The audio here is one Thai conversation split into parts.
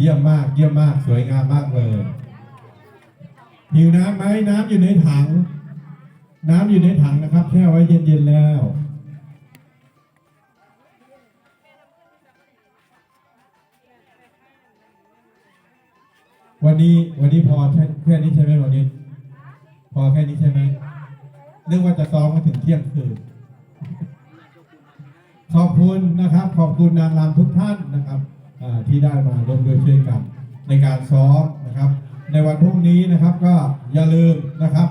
เยี่ยมมาก เยี่ยมมาก สวยงามมากเลยหิวน้ำไหมน้ำอยู่ในถัง น้ำอยู่ในถังนะครับ แช่ไว้เย็นๆแล้ววันนี้วันนี้พอแค่แค่นี้ใช่ไหมวันนี้ พอแค่นี้ใช่ไหมนึกว่าจะซ้อมมาถึงเที่ยงคืนขอบคุณนะครับ ขอบคุณนางรำทุกท่านนะครับ ที่ได้มาร่วมด้วยช่วยกันในการซ้อมนะครับ ในวันพรุ่งนี้นะครับก็อย่าลืมนะครับ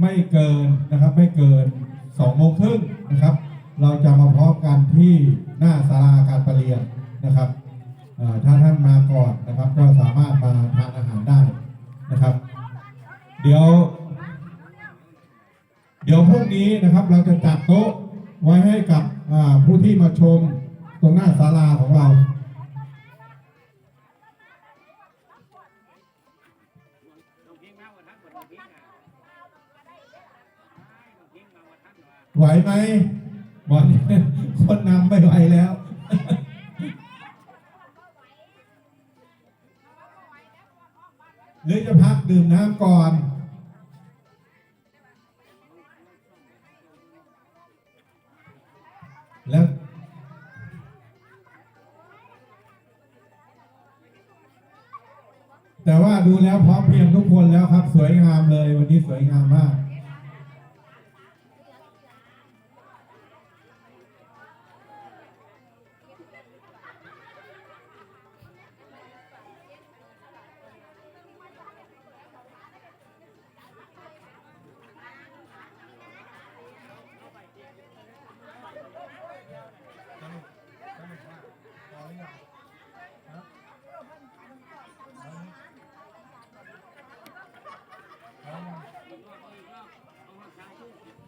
ไม่เกินนะครับไม่เกินสองโมงครึ่งนะครับ เราจะมาพร้อมกันที่หน้าศาลาการประเรียนนะครับถ้าท่านมาก่อนนะครับ ก็สามารถมาทานอาหารได้นะครับ เดี๋ยว เดี๋ยวพรุ่งนี้นะครับเราจะจัดโต๊ะไว้ให้กับผู้ที่มาชมตรงหน้าศาลาของเรา ไหวไหมบอลคนนำไม่ไหวแล้ว หรือจะพักดื่มน้ำก่อน แล้วแต่ว่าดูแล้วพร้อมเพรียงทุกคนแล้วครับ สวยงามเลยวันนี้สวยงามมาก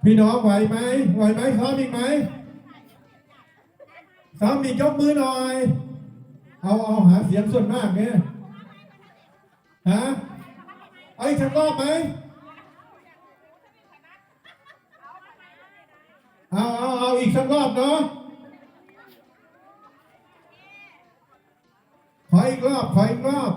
พี่น้องไหวไหมไหวไหมซ้อมอีกไหมซ้อมอีกยกมือหน่อย เอาเอาหาเสียงส่วนมากเนี่ยฮะเอาอีกสักรอบไหมเอาเอาเอาอีกสักรอบเนาะขออีกรอบขออีกรอบ